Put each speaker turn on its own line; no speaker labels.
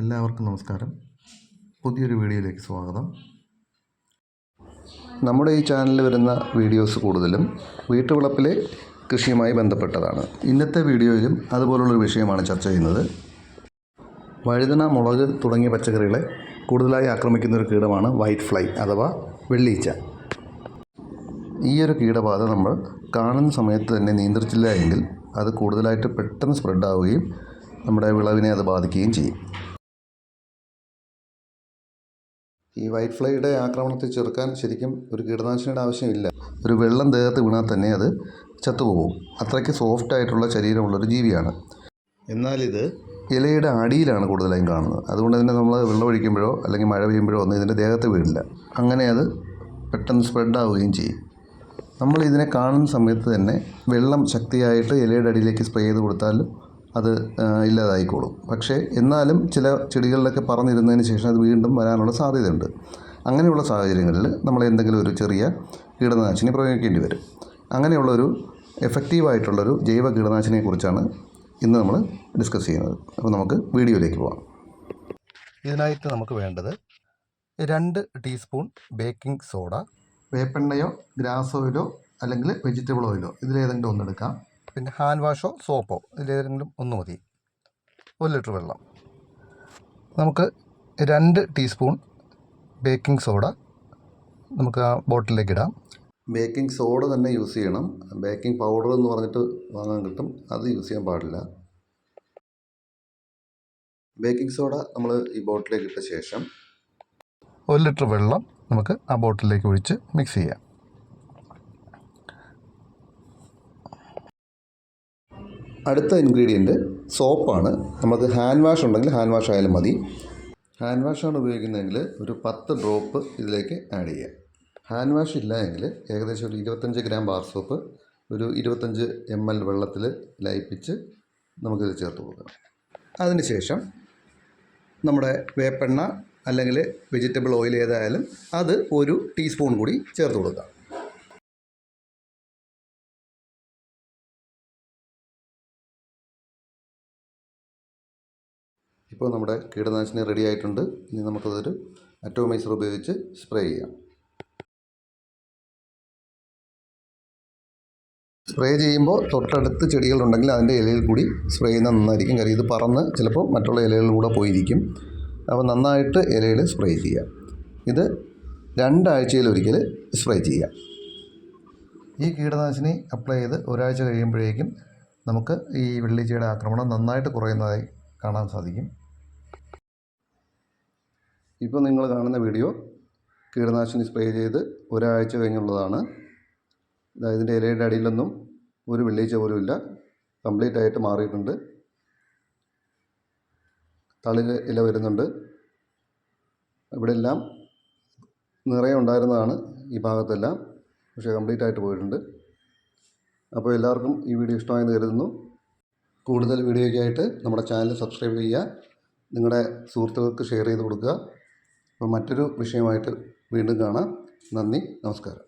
എല്ലാവർക്കും നമസ്കാരം. പുതിയൊരു വീഡിയോയിലേക്ക് സ്വാഗതം. നമ്മുടെ ഈ ചാനലിൽ വരുന്ന വീഡിയോസ് കൂടുതലും വീട്ടുവളപ്പിലെ കൃഷിയുമായി ബന്ധപ്പെട്ടതാണ്. ഇന്നത്തെ വീഡിയോയിലും അതുപോലുള്ളൊരു വിഷയമാണ് ചർച്ച ചെയ്യുന്നത്. വഴുതന മുളക് തുടങ്ങിയ പച്ചക്കറികളെ കൂടുതലായി ആക്രമിക്കുന്ന ഒരു കീടമാണ് വൈറ്റ് ഫ്ലൈ അഥവാ വെള്ളീച്ച. ഈ ഒരു കീടബാധ നമ്മൾ കാണുന്ന സമയത്ത് തന്നെ നിയന്ത്രിച്ചില്ല എങ്കിൽ അത് കൂടുതലായിട്ട് പെട്ടെന്ന് സ്പ്രെഡ് ആവുകയും നമ്മുടെ വിളവിനെ അത് ബാധിക്കുകയും ചെയ്യും. ഈ വൈറ്റ് ഫ്ലൈയുടെ ആക്രമണത്തെ ചെറുക്കാൻ ശരിക്കും ഒരു കീടനാശിനിയുടെ ആവശ്യമില്ല. ഒരു വെള്ളം ദേഹത്ത് വീണാൽ തന്നെ അത് ചത്തുപോകും. അത്രയ്ക്ക് സോഫ്റ്റ് ആയിട്ടുള്ള ശരീരമുള്ളൊരു ജീവിയാണ്. എന്നാൽ ഇത് ഇലയുടെ അടിയിലാണ് കൂടുതലായും കാണുന്നത്. അതുകൊണ്ട് തന്നെ നമ്മൾ വെള്ളമൊഴിക്കുമ്പോഴോ അല്ലെങ്കിൽ മഴ പെയ്യുമ്പോഴോ ഒന്നും ഇതിന്റെ ദേഹത്ത് വീഴില്ല അങ്ങനെ അത് പെട്ടെന്ന് സ്പ്രെഡ് ആവുകയും ചെയ്യും. നമ്മൾ ഇതിനെ കാണുന്ന സമയത്ത് തന്നെ വെള്ളം ശക്തിയായിട്ട് ഇലയുടെ അടിയിലേക്ക് സ്പ്രേ ചെയ്ത് കൊടുത്താൽ അത് ഇല്ലാതായിക്കോളും. പക്ഷേ എന്നാലും ചില ചെടികളിലൊക്കെ പറഞ്ഞിരുന്നതിന് ശേഷം അത് വീണ്ടും വരാനുള്ള സാധ്യതയുണ്ട്. അങ്ങനെയുള്ള സാഹചര്യങ്ങളിൽ നമ്മൾ എന്തെങ്കിലും ഒരു ചെറിയ കീടനാശിനി പ്രയോഗിക്കേണ്ടി വരും. അങ്ങനെയുള്ളൊരു എഫക്റ്റീവായിട്ടുള്ളൊരു ജൈവ കീടനാശിനിയെക്കുറിച്ചാണ് ഇന്ന് നമ്മൾ ഡിസ്കസ് ചെയ്യുന്നത്. അപ്പോൾ നമുക്ക് വീഡിയോയിലേക്ക് പോകാം ഇതിനായിട്ട് നമുക്ക് വേണ്ടത് രണ്ട് ടീസ്പൂൺ ബേക്കിംഗ് സോഡ വേപ്പെണ്ണയോ ഗ്രാസ് ഓയിലോ അല്ലെങ്കിൽ വെജിറ്റബിൾ ഓയിലോ ഇതിലേതെങ്കിലും ഒന്നെടുക്കാം പിന്നെ ഹാൻഡ് വാഷോ സോപ്പോ ഇതിലേതെങ്കിലും ഒന്ന് മതി. ഒരു ലിറ്റർ വെള്ളം. നമുക്ക് രണ്ട് ടീസ്പൂൺ ബേക്കിംഗ് സോഡ നമുക്ക് ആ ബോട്ടിലേക്ക് ഇടാം. ബേക്കിംഗ് സോഡ തന്നെ യൂസ് ചെയ്യണം. ബേക്കിംഗ് പൗഡർ എന്ന് പറഞ്ഞിട്ട് വാങ്ങാൻ കിട്ടും. അത് യൂസ് ചെയ്യാൻ പാടില്ല. ബേക്കിംഗ് സോഡ നമ്മൾ ഈ ബോട്ടിലേക്ക് ഇട്ട ശേഷം ഒരു ലിറ്റർ വെള്ളം നമുക്ക് ആ ബോട്ടിലേക്ക് ഒഴിച്ച് മിക്സ് ചെയ്യാം. അടുത്ത ഇൻഗ്രീഡിയന്റ് സോപ്പാണ്. നമുക്ക് ഹാൻഡ് വാഷ് ഉണ്ടെങ്കിൽ ഹാൻഡ് വാഷ് ആയാലും മതി. ഹാൻഡ് വാഷാണ് ഉപയോഗിക്കുന്നതെങ്കിൽ ഒരു പത്ത് ഡ്രോപ്പ് ഇതിലേക്ക് ആഡ് ചെയ്യുക ഹാൻഡ് വാഷ് ഇല്ല എങ്കിൽ ഏകദേശം ഒരു ഇരുപത്തഞ്ച് ഗ്രാം ബാർ സോപ്പ് ഒരു ഇരുപത്തഞ്ച് എം എൽ വെള്ളത്തിൽ ലയിപ്പിച്ച് നമുക്കിത് ചേർത്ത് കൊടുക്കണം അതിനുശേഷം നമ്മുടെ വേപ്പെണ്ണ അല്ലെങ്കിൽ വെജിറ്റബിൾ ഓയിൽ ഏതായാലും അത് ഒരു ടീസ്പൂൺ കൂടി ചേർത്ത് കൊടുക്കാം. ഇപ്പോൾ നമ്മുടെ കീടനാശിനി റെഡി ആയിട്ടുണ്ട്. ഇനി നമുക്കതൊരു അറ്റോമൈസർ ഉപയോഗിച്ച് സ്പ്രേ ചെയ്യാം. സ്പ്രേ ചെയ്യുമ്പോൾ തൊട്ടടുത്ത് ചെടികളുണ്ടെങ്കിൽ അതിന്റെ ഇലയിൽ കൂടി സ്പ്രേ ചെയ്യുന്നത് നന്നായിരിക്കും. കാര്യം ഇത് പറന്ന് ചിലപ്പോൾ മറ്റുള്ള ഇലകളിലൂടെ പോയിരിക്കും. അപ്പോൾ നന്നായിട്ട് ഇലയിൽ സ്പ്രേ ചെയ്യുക. ഇത് രണ്ടാഴ്ചയിലൊരിക്കൽ സ്പ്രേ ചെയ്യുക. ഈ കീടനാശിനി അപ്ലൈ ചെയ്ത് ഒരാഴ്ച കഴിയുമ്പോഴേക്കും നമുക്ക് ഈ വെള്ളിച്ചയുടെ ആക്രമണം നന്നായിട്ട് കുറയുന്നതായി കാണാൻ സാധിക്കും. ഇപ്പോൾ നിങ്ങൾ കാണുന്ന വീഡിയോ കീടനാശിനി സ്പ്രേ ചെയ്ത് ഒരാഴ്ച കഴിഞ്ഞുള്ളതാണ്. ഇതാ ഇതിന്റെ ഇലയുടെ അടിയിലൊന്നും ഒരു വെള്ളിച്ച പോലും ഇല്ല. കംപ്ലീറ്റ് ആയിട്ട് മാറിയിട്ടുണ്ട്. തളിൽ ഇല വരുന്നുണ്ട്. ഇവിടെ എല്ലാം നിറയെ ഉണ്ടായിരുന്നതാണ് ഈ ഭാഗത്തെല്ലാം. പക്ഷേ കംപ്ലീറ്റ് ആയിട്ട് പോയിട്ടുണ്ട്. അപ്പോൾ എല്ലാവർക്കും ഈ വീഡിയോ ഇഷ്ടമായെന്ന് കരുതുന്നു. കൂടുതൽ വീഡിയോയ്ക്കായിട്ട് നമ്മുടെ ചാനൽ സബ്സ്ക്രൈബ് ചെയ്യുക നിങ്ങളുടെ സുഹൃത്തുക്കൾക്ക് ഷെയർ ചെയ്ത് കൊടുക്കുക. അപ്പോൾ മറ്റൊരു വിഷയമായിട്ട് വീണ്ടും കാണാം. നന്ദി നമസ്കാരം.